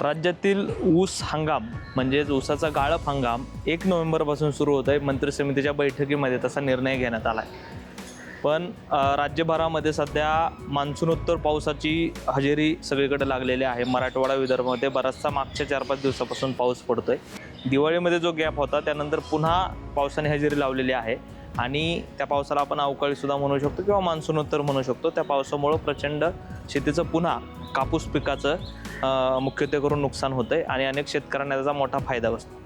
राज्यातील ऊस हंगाम म्हणजेच ऊसाचा गाळप हंगाम एक नोव्हेंबरपासून सुरू होत आहे मंत्रिसमितीच्या बैठकीमध्ये तसा निर्णय घेण्यात आला आहे पण राज्यभरामध्ये सध्या मान्सूनोत्तर पावसाची हजेरी सगळीकडे लागलेली आहे. मराठवाडा विदर्भामध्ये बराचसा मागच्या चार पाच दिवसापासून पाऊस पडतो आहे दिवाळीमध्ये जो गॅप होता त्यानंतर पुन्हा पावसाने हजेरी लावलेली आहे. आणि त्या पावसाला आपण अवकाळीसुद्धा म्हणू शकतो किंवा मान्सूनोत्तर म्हणू शकतो. त्या पावसामुळं प्रचंड शेतीचं पुन्हा कापूस पिकाचं मुख्यत्वे करून नुकसान होतं आहे आणि अनेक शेतकऱ्यांना त्याचा मोठा फायदा बसतो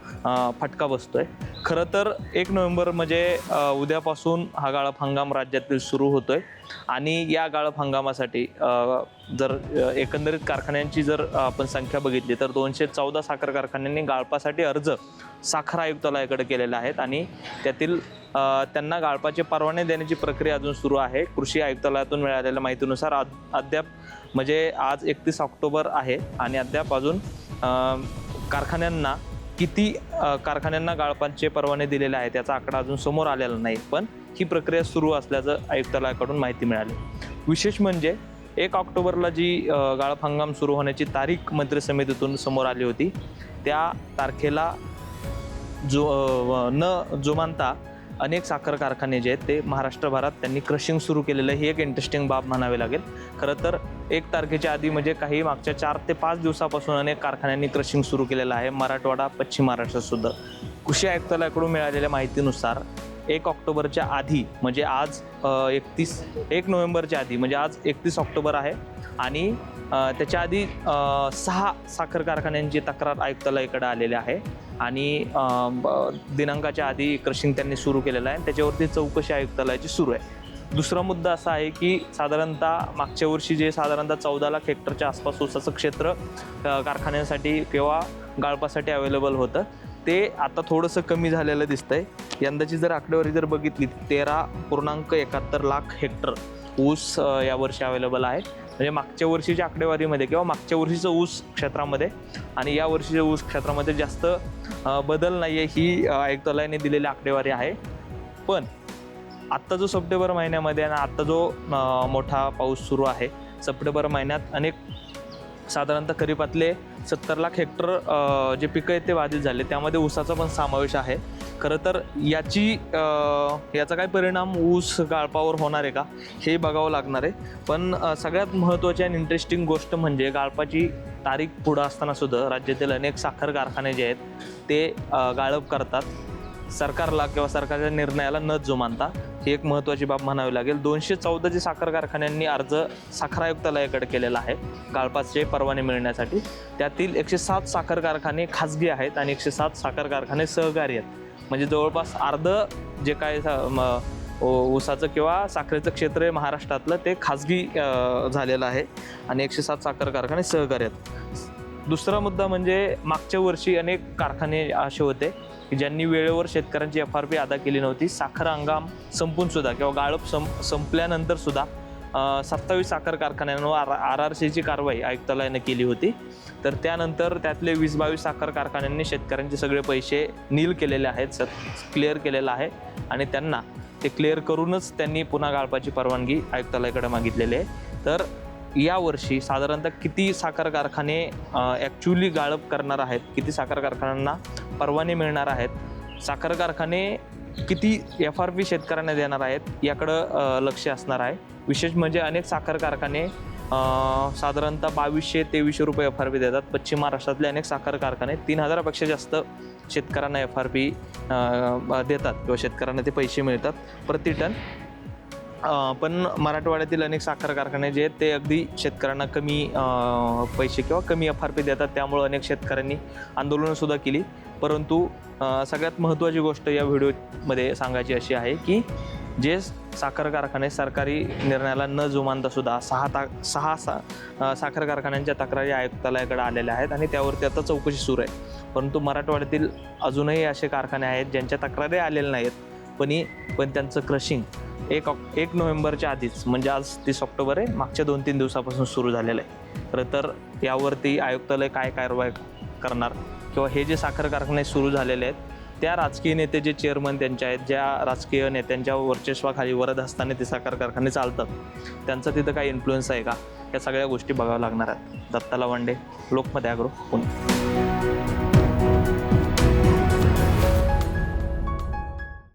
फटका बसतो आहे खरं तर एक नोव्हेंबर म्हणजे उद्यापासून हा गाळप हंगाम राज्यातील सुरू होतो आहे आणि या गाळप हंगामासाठी जर एकंदरीत कारखान्यांची जर आपण संख्या बघितली तर दोनशे चौदा साखर कारखान्यांनी गाळपासाठी अर्ज साखर आयुक्तालयाकडे केलेल्या आहेत आणि त्यातील त्यांना गाळपाचे परवाने देण्याची प्रक्रिया अजून सुरू आहे. कृषी आयुक्तालयातून मिळालेल्या माहितीनुसार अद्याप म्हणजे आज एकतीस ऑक्टोबर आहे आणि अद्याप अजून कारखान्यांना किती कारखान्यांना गाळपांचे परवाने दिलेले आहेत याचा आकडा अजून समोर आलेला नाही पण ही प्रक्रिया सुरू असल्याचं आयुक्तालयाकडून माहिती मिळाली. विशेष म्हणजे एक ऑक्टोबरला जी गाळप हंगाम सुरू होण्याची तारीख मंत्री समितीतून समोर आली होती त्या तारखेला जो न जुमानता अनेक साखर कारखाने जे आहेत ते महाराष्ट्रभरात त्यांनी क्रशिंग सुरू केलेलं ही एक इंटरेस्टिंग बाब म्हणावी लागेल. खरं तर एक तारखेच्या आधी म्हणजे काही मागच्या चार ते पाच दिवसापासून अनेक कारखान्यांनी क्रशिंग सुरू केलेलं आहे. मराठवाडा पश्चिम महाराष्ट्रसुद्धा कृषी आयुक्तालयाकडून मिळालेल्या माहितीनुसार एक ऑक्टोबरच्या आधी म्हणजे आज एकतीस एक नोव्हेंबरच्या आधी म्हणजे आज एकतीस ऑक्टोबर आहे. आणि त्याच्या आधी सहा साखर कारखान्यांची तक्रार आयुक्तालयाकडे आलेली आहे. आणि ब- दिनांकाच्या आधी क्रशिंग त्यांनी सुरू केलेलं आहे त्याच्यावरती चौकशी आयुक्तालयाची सुरू आहे. दुसरा मुद्दा असा आहे की साधारणतः मागच्या वर्षी जे साधारणतः चौदा लाख हेक्टरच्या आसपास ऊसाचं क्षेत्र कारखान्यांसाठी किंवा गाळपासाठी अवेलेबल होतं ते आता थोडंसं कमी झालेलं दिसतंय. यंदाची जर आकडेवारी जर बघितली तेरा पूर्णांक एकाहत्तर लाख हेक्टर ऊस यावर्षी अवेलेबल आहे. म्हणजे मागच्या वर्षीच्या आकडेवारीमध्ये किंवा मागच्या वर्षीचं ऊस क्षेत्रामध्ये आणि या वर्षीच्या ऊस क्षेत्रामध्ये जास्त बदल नाही आहे ही आयुक्तालयाने दिलेली आकडेवारी आहे. पण आत्ता जो सप्टेंबर महिन्यामध्ये आणि आत्ता जो मोठा पाऊस सुरू आहे सप्टेंबर महिन्यात अनेक साधारणतः खरीपातले सत्तर लाख हेक्टर जे पिकं आहेत ते बाधित झाले. त्यामध्ये ऊसाचा पण समावेश आहे. खरं तर याची याचा काय परिणाम ऊस गाळपावर होणार आहे का? हे बघावं लागणार आहे. पण सगळ्यात महत्त्वाची आणि इंटरेस्टिंग गोष्ट म्हणजे गाळपाची तारीख पुढं असताना सुद्धा राज्यातील अनेक साखर कारखाने जे आहेत ते गाळप करतात. सरकारला किंवा सरकारच्या निर्णयाला न जुमानता. ही एक महत्त्वाची बाब म्हणावी लागेल. दोनशे चौदा जे साखर कारखान्यांनी अर्ज साखर आयुक्तालयाकडे केलेला आहे काळपासचे परवाने मिळण्यासाठी. त्यातील एकशे सात साखर कारखाने खाजगी आहेत आणि एकशे सात साखर कारखाने सहकारी आहेत. म्हणजे जवळपास अर्ध जे काय ऊसाचं किंवा साखरेचं क्षेत्र आहे महाराष्ट्रातलं ते खाजगी झालेलं आहे. आणि एकशे सात साखर कारखाने सहकारी आहेत. दुसरा मुद्दा म्हणजे मागच्या वर्षी अनेक कारखाने असे होते की ज्यांनी वेळेवर शेतकऱ्यांची एफ आर पी अदा केली नव्हती साखर हंगाम संपून सुद्धा किंवा गाळप सं संपल्यानंतर सुद्धा सत्तावीस साखर कारखान्यांवर आर आर आर सीची कारवाई आयुक्तालयानं केली होती. तर त्यानंतर त्यातले वीस बावीस साखर कारखान्यांनी शेतकऱ्यांचे सगळे पैसे नील केलेले आहेत क्लिअर केलेलं आहे आणि त्यांना ते क्लिअर करूनच त्यांनी पुन्हा गाळपाची परवानगी आयुक्तालयाकडे मागितलेली आहे. तर यावर्षी साधारणतः किती साखर कारखाने ॲक्च्युली गाळप करणार आहेत किती साखर कारखान्यांना परवाने मिळणार आहेत. साखर कारखाने किती एफ आर पी शेतकऱ्यांना देणार आहेत याकडं लक्ष असणार आहे. विशेष म्हणजे अनेक साखर कारखाने साधारणतः बावीसशे तेवीसशे रुपये एफ आर पी देतात. पश्चिम महाराष्ट्रातले अनेक साखर कारखाने तीन हजारापेक्षा जास्त शेतकऱ्यांना एफ आर पी देतात किंवा शेतकऱ्यांना ते पैसे मिळतात. प्रति टन पण मराठवाड्यातील अनेक साखर कारखाने जे आहेत ते अगदी शेतकऱ्यांना कमी पैसे किंवा कमी एफ आर पी देतात. त्यामुळे अनेक शेतकऱ्यांनी आंदोलनंसुद्धा केली. परंतु सगळ्यात महत्त्वाची गोष्ट या व्हिडिओमध्ये सांगायची अशी आहे की जे साखर कारखाने सरकारी निर्णयाला न जुमानता सुद्धा सहा ता सहा सा साखर कारखान्यांच्या तक्रारी आयुक्तालयाकडे आलेल्या आहेत आणि त्यावरती आता चौकशी सुरू आहे. परंतु मराठवाड्यातील अजूनही असे कारखाने आहेत ज्यांच्या तक्रारी आलेल्या नाहीत पण पण त्यांचं क्रशिंग एक एक नोव्हेंबरच्या आधीच म्हणजे आज तीस ऑक्टोबर आहे मागच्या दोन तीन दिवसापासून सुरू झालेलं आहे. खरं तर यावरती आयुक्तालय काय कारवाई करणार किंवा हे जे साखर कारखाने सुरू झालेले आहेत त्या राजकीय नेते जे चेअरमन त्यांच्या आहेत ज्या राजकीय नेत्यांच्या वर्चस्वाखाली वरद असताना ते साखर कारखाने चालतात त्यांचा तिथं काही इन्फ्लुएन्स आहे का? या सगळ्या गोष्टी बघाव्या लागणार आहेत. दत्ताला वंडे लोकमत ॲग्रो पुणे.